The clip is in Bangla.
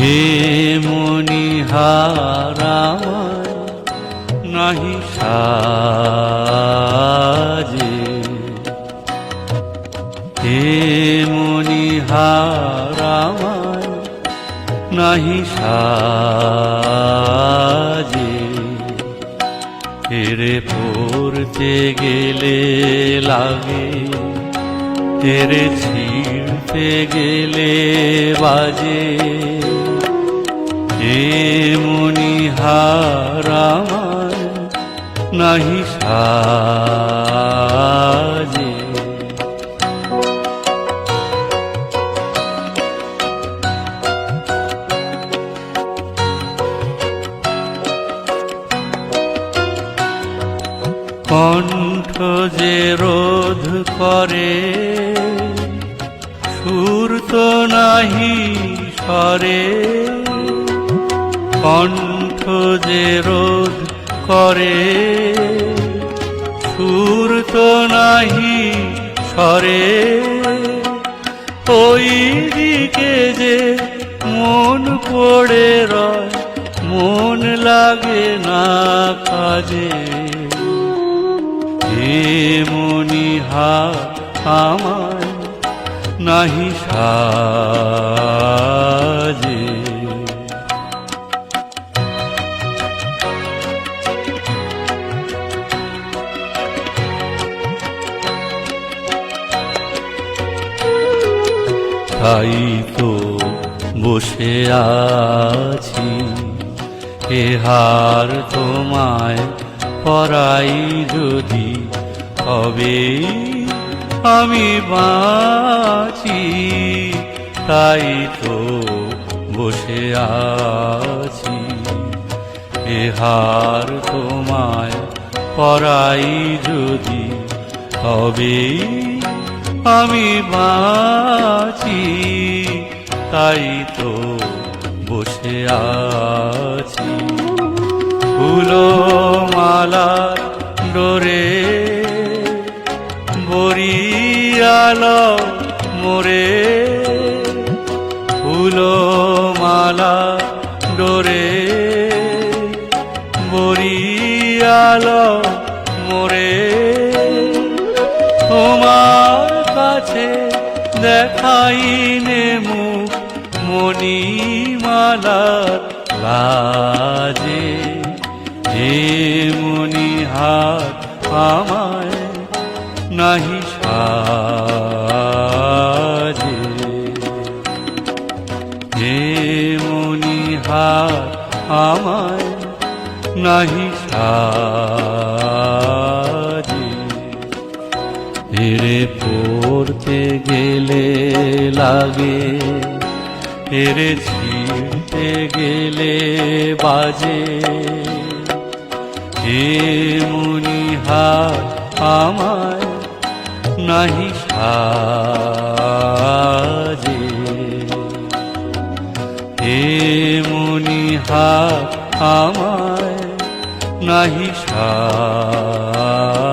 মনিহারামায় নাহি সাজে। হে মনিহারামায় নাহি সাজে। হেরে পড়তে গেলে লাগে হেরে ছিঁড়তে গেলে বাজে। হে মনিহারামায় নাহি সাজে। কণ্ঠ যে রোধ করে সুর তো নাহি সরে। কণ্ঠ যে রোধ করে, সুর তো নাহি সরে ওই দিকে যে মন পড়ে রয়, মন লাগে না কাজে। হে মনিহা, আমায় নাহি সাজে। তাই তো বসে আছি? এ হার তোমায় পরাই যদি হবে, আমি বাঁচি। তাই তো বসে আছি। হার তোমায় পরাই যদি হবে, আমি বাঁচি তাই তো বসে আছি। ফুলো মালার ডোরে বরিয়াল মোরে ফুলো মালা ডোরে বরিয়াল মোরে দেখাইনে মুখ মণিমালার লাজে। হে মণিহার আমায় নাহি সাজে। হে মণিহার আমায় নাহি সাজে। হেরে পড়তে গেলে লাগে। হেরে ছিঁড়তে গেলে বাজে। হে মনিহার, আমায় নাহি সাজে। হে মনিহার, আমায় নাহি সাজে।